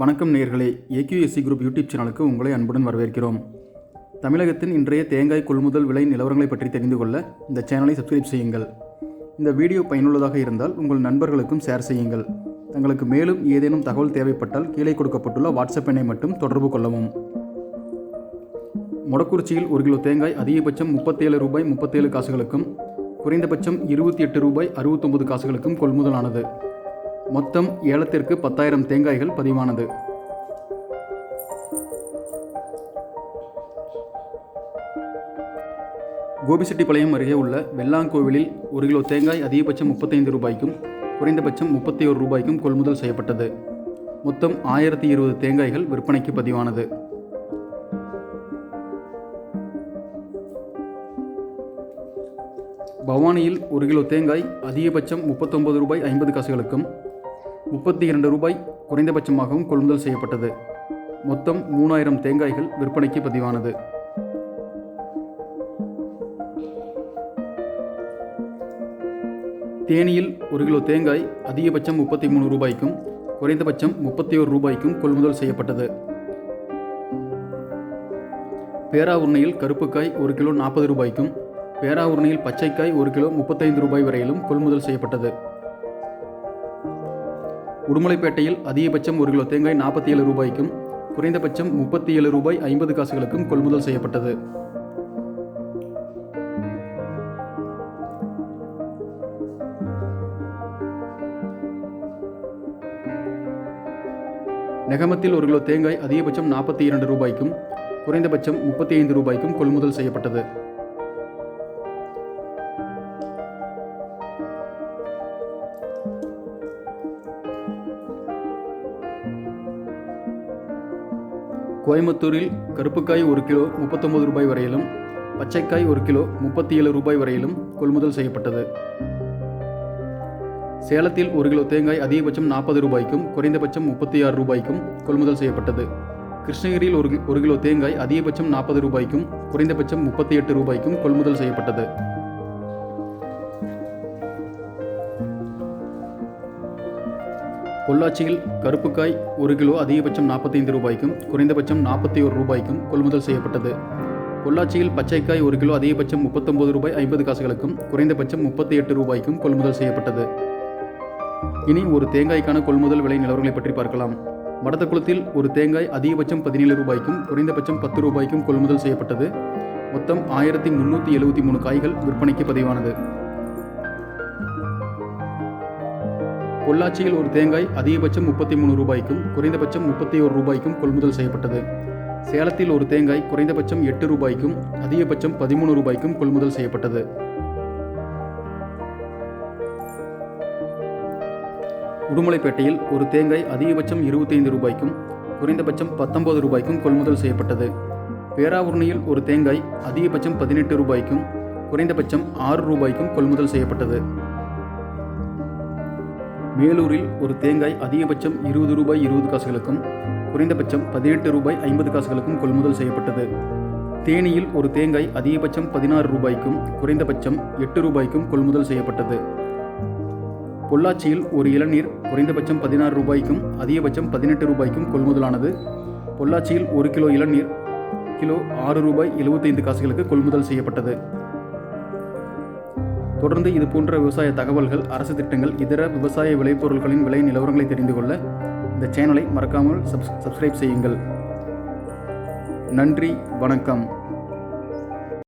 வணக்கம் நேர்களே. AQSC group YouTube சேனலுக்கு உங்களை அன்புடன் வரவேற்கிறோம். தமிழகத்தின் இன்றைய தேங்காய் கொள்முதல் விலை நிலவரங்களை பற்றி தெரிந்து கொள்ள இந்த சேனலை சப்ஸ்கிரைப் செய்யுங்கள். இந்த வீடியோ பயனுள்ளதாக இருந்தால் உங்கள் நண்பர்களுக்கும் ஷேர் செய்யுங்கள். தங்களுக்கு மேலும் ஏதேனும் தகவல் தேவைப்பட்டால் கீழே கொடுக்கப்பட்டுள்ள வாட்ஸ்அப் எண்ணை மட்டும் தொடர்பு கொள்ளவும். மொடக்குறிச்சியில் ஒரு கிலோ தேங்காய் அதிகபட்சம் முப்பத்தேழு ரூபாய் முப்பத்தேழு காசுகளுக்கும் குறைந்தபட்சம் இருபத்தி எட்டு ரூபாய் அறுபத்தொம்பது காசுகளுக்கும் கொள்முதலானது. மொத்தம் ஏலத்திற்கு பத்தாயிரம் தேங்காய்கள் பதிவானது. கோபிசெட்டிப்பாளையம் அருகே உள்ள வெள்ளாங்கோவிலில் ஒரு கிலோ தேங்காய் அதிகபட்சம் முப்பத்தைந்து ரூபாய்க்கும் குறைந்தபட்சம் முப்பத்தி ஒரு ரூபாய்க்கும் கொள்முதல் செய்யப்பட்டது. மொத்தம் ஆயிரத்தி இருபது தேங்காய்கள் விற்பனைக்கு பதிவானது. பவானியில் ஒரு கிலோ தேங்காய் அதிகபட்சம் முப்பத்தொன்பது ரூபாய் ஐம்பது காசுகளுக்கும் முப்பத்தி இரண்டு ரூபாய் குறைந்தபட்சமாகவும் கொள்முதல் செய்யப்பட்டது. மொத்தம் மூணாயிரம் தேங்காய்கள் விற்பனைக்கு பதிவானது. தேனியில் ஒரு கிலோ தேங்காய் அதிகபட்சம் முப்பத்தி மூணு ரூபாய்க்கும் குறைந்தபட்சம் முப்பத்தி ஒரு ரூபாய்க்கும் கொள்முதல் செய்யப்பட்டது. பேராவுருணையில் கருப்புக்காய் ஒரு கிலோ நாற்பது ரூபாய்க்கும் பேராவுருணையில் பச்சைக்காய் ஒரு கிலோ முப்பத்தைந்து ரூபாய் வரையிலும் கொள்முதல் செய்யப்பட்டது. உடுமலைப்பேட்டையில் அதிகபட்சம் ஒரு கிலோ தேங்காய் நாற்பத்தி ஏழு ரூபாய்க்கும் குறைந்தபட்சம் முப்பத்தி ஏழு ரூபாய் ஐம்பது காசுகளுக்கும் கொள்முதல் செய்யப்பட்டது. நெகமத்தில் ஒரு கிலோ தேங்காய் அதிகபட்சம் நாற்பத்தி இரண்டு ரூபாய்க்கும் குறைந்தபட்சம் முப்பத்தி ஐந்து ரூபாய்க்கும் கொள்முதல் செய்யப்பட்டது. கோயம்புத்தூரில் கருப்புக்காய் ஒரு கிலோ முப்பத்தொம்பது ரூபாய் வரையிலும் பச்சைக்காய் ஒரு கிலோ முப்பத்தி ஏழு ரூபாய் வரையிலும் கொள்முதல் செய்யப்பட்டது. சேலத்தில் ஒரு கிலோ தேங்காய் அதிகபட்சம் நாற்பது ரூபாய்க்கும் குறைந்தபட்சம் முப்பத்தி ஆறு ரூபாய்க்கும் கொள்முதல் செய்யப்பட்டது. கிருஷ்ணகிரியில் ஒரு ஒரு கிலோ தேங்காய் அதிகபட்சம் நாற்பது ரூபாய்க்கும் குறைந்தபட்சம் முப்பத்தி எட்டு ரூபாய்க்கும் கொள்முதல் செய்யப்பட்டது. பொள்ளாச்சியில் கருப்புக்காய் ஒரு கிலோ அதிகபட்சம் நாற்பத்தைந்து ரூபாய்க்கும் குறைந்தபட்சம் நாற்பத்தி ஒரு ரூபாய்க்கும் கொள்முதல் செய்யப்பட்டது. பொள்ளாச்சியில் பச்சைக்காய் ஒரு கிலோ அதிகபட்சம் முப்பத்தொன்பது ரூபாய் ஐம்பது காசுகளுக்கும் குறைந்தபட்சம் முப்பத்தி எட்டு ரூபாய்க்கும் கொள்முதல் செய்யப்பட்டது. இனி ஒரு தேங்காய்க்கான கொள்முதல் விலை நிலவரங்களை பற்றி பார்க்கலாம். வடத்தக்குளத்தில் ஒரு தேங்காய் அதிகபட்சம் பதினேழு ரூபாய்க்கும் குறைந்தபட்சம் பத்து ரூபாய்க்கும் கொள்முதல் செய்யப்பட்டது. மொத்தம் ஆயிரத்தி முன்னூற்றி எழுபத்தி மூணு காய்கள் விற்பனைக்கு பதிவானது. பொள்ளாச்சியில் ஒரு தேங்காய் அதிகபட்சம் முப்பத்தி மூணு ரூபாய்க்கும் குறைந்தபட்சம் முப்பத்தி ஒரு ரூபாய்க்கும் கொள்முதல் செய்யப்பட்டது. சேலத்தில் ஒரு தேங்காய் குறைந்தபட்சம் எட்டு ரூபாய்க்கும் அதிகபட்சம் பதிமூணு ரூபாய்க்கும் கொள்முதல் செய்யப்பட்டது. உடுமலைப்பேட்டையில் ஒரு தேங்காய் அதிகபட்சம் இருபத்தைந்து ரூபாய்க்கும் குறைந்தபட்சம் பத்தொன்பது ரூபாய்க்கும் கொள்முதல் செய்யப்பட்டது. பேராவூர்ணியில் ஒரு தேங்காய் அதிகபட்சம் பதினெட்டு ரூபாய்க்கும் குறைந்தபட்சம் ஆறு ரூபாய்க்கும் கொள்முதல் செய்யப்பட்டது. மேலூரில் ஒரு தேங்காய் அதிகபட்சம் இருபது ரூபாய் இருபது காசுகளுக்கும் குறைந்தபட்சம் பதினெட்டு ரூபாய் ஐம்பது காசுகளுக்கும் கொள்முதல் செய்யப்பட்டது. தேனியில் ஒரு தேங்காய் அதிகபட்சம் பதினாறு ரூபாய்க்கும் குறைந்தபட்சம் எட்டு ரூபாய்க்கும் கொள்முதல் செய்யப்பட்டது. பொள்ளாச்சியில் ஒரு இளநீர் குறைந்தபட்சம் பதினாறு ரூபாய்க்கும் அதிகபட்சம் பதினெட்டு ரூபாய்க்கும் கொள்முதலானது. பொள்ளாச்சியில் ஒரு கிலோ இளநீர் கிலோ ஆறு ரூபாய் எழுபத்தைந்து காசுகளுக்கு கொள்முதல் செய்யப்பட்டது. தொடர்ந்து இது போன்ற விவசாய தகவல்கள் அரசு திட்டங்கள் இதர விவசாய விளைபொருட்களின் விலை நிலவரங்களை தெரிந்து கொள்ள இந்த சேனலை மறக்காமல் சப்ஸ் சப்ஸ்கிரைப் செய்யுங்கள். நன்றி வணக்கம்.